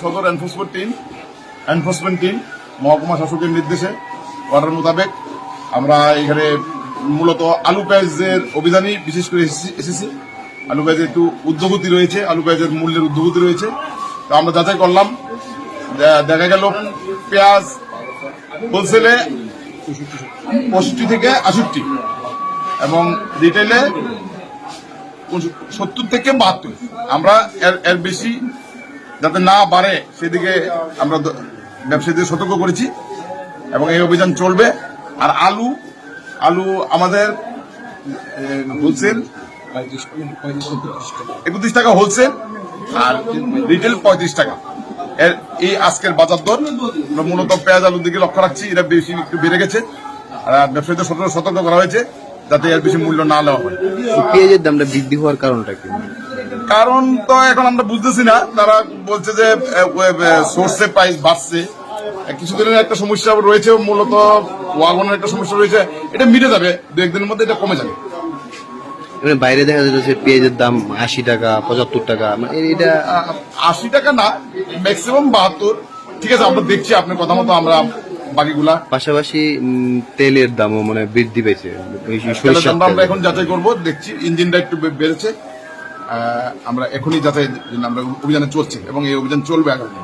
সদর enforcement team enforcement team মহকুমা শাসকের নির্দেশে অর্ডার মোতাবেক আমরা এখানে মূলত আলু পেঁয়াজের অভিযানই বিশেষ করে এসেছি- আলু পেঁয়াজের একটু উদ্যোগতি রয়েছে, আলু পেঁয়াজের মূল্যের উদ্যোগতি রয়েছে। তো আমরা যাচাই করলাম দেখা গেল পেঁয়াজ হোলসেলে পঁয়ষট্টি থেকে আষট্টি এবং রিটেলে সত্তর থেকে বাহাত্তর। আমরা এর বেশি যাতে না বাড়ে, সেদিকে আমরা ব্যবসায়ীদের সতর্ক করেছি এবং এই অভিযান চলবে। আর আলু আলু আমাদের হোলসেল একত্রিশ টাকা হোলসেল আর রিটেল পঁয়ত্রিশ টাকা। এর এই আজকের বাজার দর, আমরা মূলত পেঁয়াজ আলুর দিকে লক্ষ্য রাখছি এটা বেশি একটু বেড়ে গেছে। আর ব্যবসায়ীদের সতর্ক করা হয়েছে, যাতে এর বেশি মূল্য না নেওয়া হয়। পেঁয়াজের দামটা বৃদ্ধি হওয়ার কারণটা কি? কারণ তো এখন আমরা বুঝতেছি না। তারা বলছে যে সোর্সে প্রাইস বাড়ছে। কিছুদিনের একটা সমস্যা রয়েছে মূলত ওয়াগনের একটা সমস্যা রয়েছে। এটা মিটে যাবে দু একদিনের মধ্যে এটা কমে যাবে। বাইরে দেখা যাচ্ছে পেঁয়াজের দাম আশি টাকা পঁচাত্তর টাকা মানে এটা আশি টাকা না ম্যাক্সিমাম বাহাত্তর। ঠিক আছে আমরা দেখছি আপনার কথা মতো আমরা বাকিগুলা পাশাপাশি তেলের দামও মানে বৃদ্ধি পেয়েছে আমরা এখন যাচাই করব দেখছি ইঞ্জিনটা একটু বেড়েছে। আমরা এখনই যাতে আমরা অভিযানে চলছে এবং এই অভিযান চলবে আগামী।